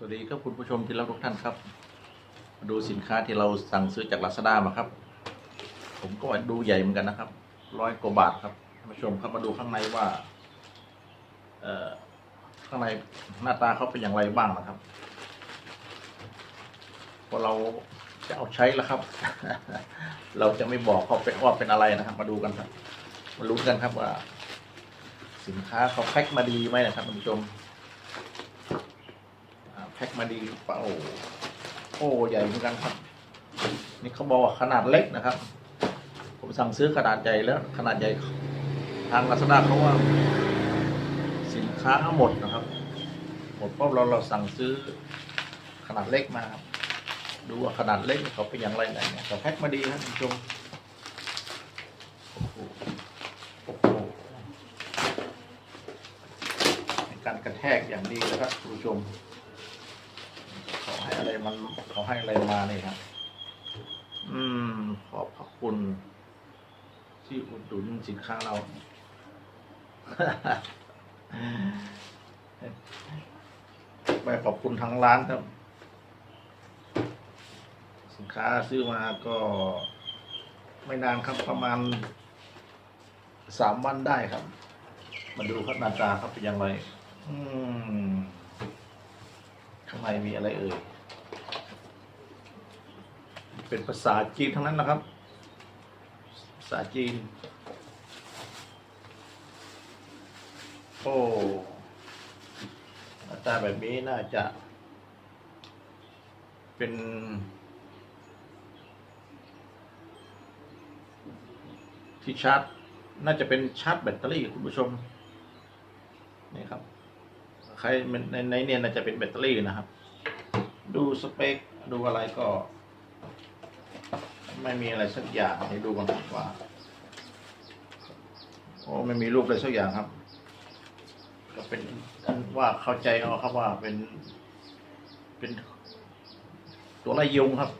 สวัสดีครับคุณผู้ชมที่รักทุกท่านครับ มาดูสินค้าที่เราสั่งซื้อจากลาซาด้ามาครับ ผมก็ดูใหญ่เหมือนกันนะครับร้อยกว่าบาทครับท่านผู้ชมครับมาดูข้างในว่า เอ่อข้างในหน้าตาเขาเป็นอย่างไรบ้างนะครับพอเราจะเอาใช้แล้วครับ เราจะไม่บอกเขาเป็นว่าเป็นอะไรนะครับ มาดูกันครับ มาลุ้นกันครับว่า สินค้าเขาแพ็คมาดีไหมนะครับท่านผู้ชม แพ็คมาดีหรือเปล่าโอ้โอ้ใหญ่เหมือนกันครับ นี่เขาบอกว่าขนาดเล็กนะครับ ผมสั่งซื้อขนาดใหญ่แล้วขนาดใหญ่ทางลาซาด้าเขาว่า สินค้าหมดนะครับ หมดเพราะเราเราสั่งซื้อขนาดเล็กมาครับดูว่าขนาดเล็กเขาเป็นอย่างไรไหนเนี่ยแต่แพ็คมาดีครับคุณผู้ชมโอ้โหโอ้โหเป็นการกระแทกอย่างดีนะครับคุณผู้ชม อะไรมันเขาให้อะไรมาเนี่ยครับอืม ขอบพระคุณ ที่อุดหนุนสินค้าเรา ไปขอบคุณทางร้านครับ สินค้าซื้อมาก็ไม่นานครับประมาณสามวันได้ครับ มาดูครับหน้าตาครับเป็นยังไงอืมข้างในมีอะไรเอ่ย เป็นภาษาจีนทั้งนั้นนะครับ ภาษาจีน โอ้หน้าตาแบบนี้น่าจะ เป็น ที่ชาร์จ น่าจะเป็นชาร์จแบตเตอรี่คุณผู้ชม นี่ครับ ใครในในเนี่ยน่าจะเป็นแบตเตอรี่นะครับ ดูสเปค ดูอะไรก็ ไม่มีอะไรสักอย่างให้ดูกันครับว่าโอ้ไม่มีรูปอะไรสักอย่างครับ ก็เป็นอันว่าเข้าใจเอาครับว่าเป็น เป็นตัวไรยุงครับ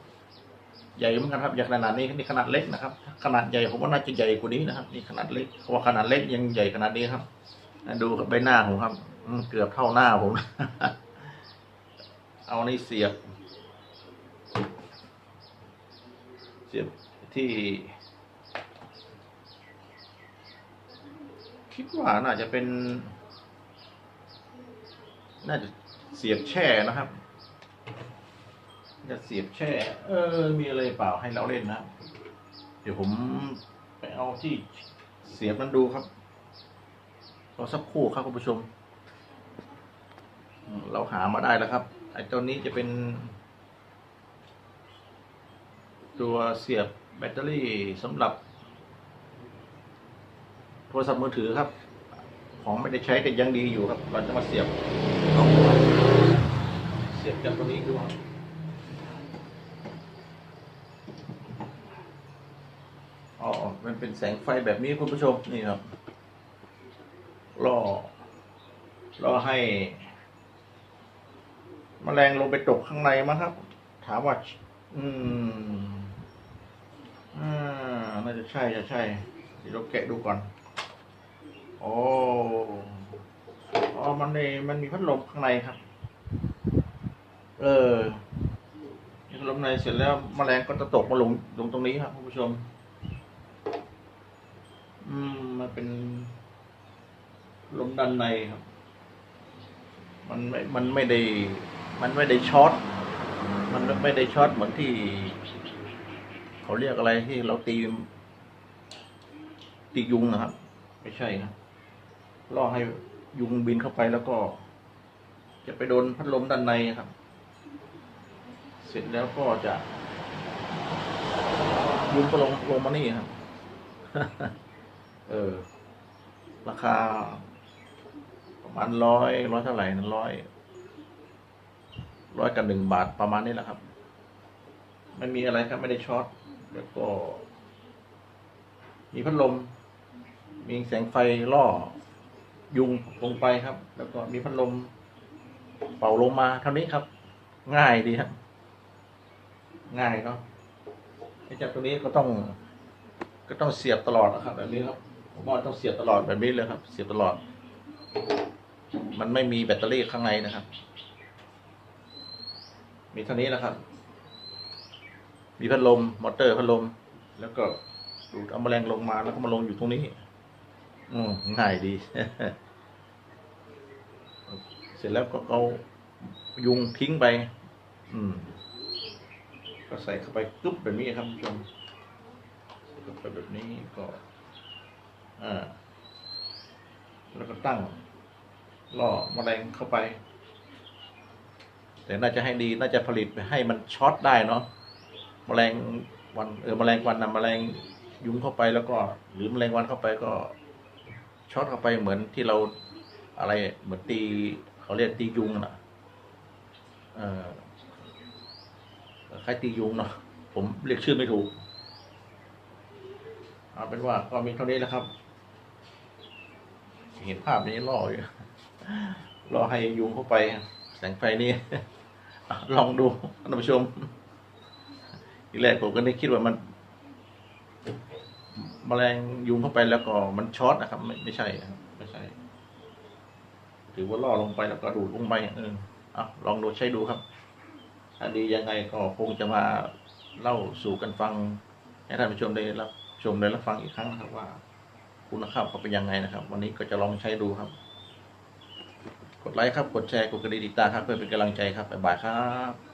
ใหญ่เหมือนกันครับใหญ่ขนาดนี้นี่ขนาดเล็กนะครับ ขนาดใหญ่ผมว่าน่าจะใหญ่กว่านี้นะครับ นี่ขนาดเล็กเพราะว่าขนาดเล็กยังใหญ่ขนาดนี้ครับดูใบหน้าผมครับเกือบเท่าหน้าผม เอานี่เสียบ เสียบที่คิดว่าน่าจะเป็น น่าจะเสียบแช่นะครับ จะเสียบแช่ เออ มีอะไรเปล่าให้เราเล่นนะ เดี๋ยวผมไปเอาที่เสียบนั้นดูครับรอสักครู่ครับคุณผู้ชมอืมเราหามาได้แล้วครับไอ้ตัวนี้จะเป็น ตัวเสียบแบตเตอรี่สำหรับ โทรศัพท์มือถือครับ ของไม่ได้ใช้แต่ยังดีอยู่ครับเราจะมาเสียบเอาเสียบจากตัวนี้ดูครับอ๋อ มันเป็นแสงไฟแบบนี้คุณผู้ชมนี่ครับล่อล่อให้แมลงลงไปตกข้างในมั้งครับ ถามว่า อืม อ่า น่าจะใช่จะใช่ เดี๋ยวเราแกะดูก่อน โอ้อ๋อมันในมันมีพัดลมข้างในครับ เออพัดลมในเสร็จแล้วแมลงก็จะตกมาลงลงตรงนี้ครับคุณผู้ชม อืม มันเป็นลมด้านในครับ มันไม่ มันไม่ได้ มันไม่ได้ช็อต มันไม่ได้ช็อตเหมือนที่ เขาเรียกอะไรที่เราตีตียุงนะครับ ไม่ใช่ครับล่อให้ยุงบินเข้าไปแล้วก็ จะไปโดนพัดลมด้านในครับ เสร็จแล้วก็จะ ยุงก็ลงลงมานี่ครับ เออ ราคา ประมาณร้อยร้อยเท่าไหร่นะร้อยร้อยกับหนึ่งบาทประมาณนี้แหละครับ ไม่มีอะไรครับ ไม่ได้ช็อต แล้วก็ มีพัดลม มีแสงไฟล่อ ยุงลงไปครับ แล้วก็มีพัดลม เป่าลงมาเท่านี้ครับ ง่ายดีครับง่ายเนาะไอ้จ้าตัวนี้ก็ต้อง ก็ต้องเสียบตลอดนะครับ แบบนี้ครับผมว่าต้องเสียบตลอดแบบนี้เลยครับ เสียบตลอด มันไม่มีแบตเตอรี่ข้างในนะครับ มีเท่านี้นะครับ มีพัดลมมอเตอร์พัดลม แล้วก็ดูดเอาแมลงลงมาแล้วก็มาลงอยู่ตรงนี้ อืมง่ายดี เสร็จแล้วก็เอายุงทิ้งไป อืม ก็ใส่เข้าไปกึ๊บแบบนี้ครับคุณผู้ชมใส่เข้าไปแบบนี้ก็ อ่า แล้วก็ตั้งล่อแมลงเข้าไป แต่น่าจะให้ดีน่าจะผลิตไปให้มันช็อตได้เนาะ แมลงวันเออแมลงวันนำแมลงยุงเข้าไปแล้วก็ หรือแมลงวันเข้าไปก็ช็อตเข้าไปเหมือนที่เราอะไรเหมือนตีเขาเรียกตียุงน่ะเออคล้ายตียุงเนาะผมเรียกชื่อไม่ถูกเอาเป็นว่าก็มีเท่านี้แหล้วครับ เห็นภาพนี้ล่ออยู่ล่อให้ยุงเข้าไป แสงไฟนี่ลองดูท่านผู้ชม ทีแรกผมก็ได้คิดว่ามันแมลงยุงเข้าไปแล้วก็มันช็อตนะครับ ไม่ไม่ใช่ครับไม่ใช่ ถือว่าล่อลงไปแล้วก็ดูดลงไปเอออะลองดูใช้ดูครับถ้าดียังไงก็คงจะมาเล่าสู่กันฟังให้ท่านผู้ชมได้รับชมได้รับฟังอีกครั้งนะครับว่า คุณภาพเขาเป็นยังไงนะครับ วันนี้ก็จะลองใช้ดูครับ กดไลค์ครับ กดแชร์กดกระดิ่งติดตามครับเพื่อเป็นกำลังใจครับบ๊ายบายครับ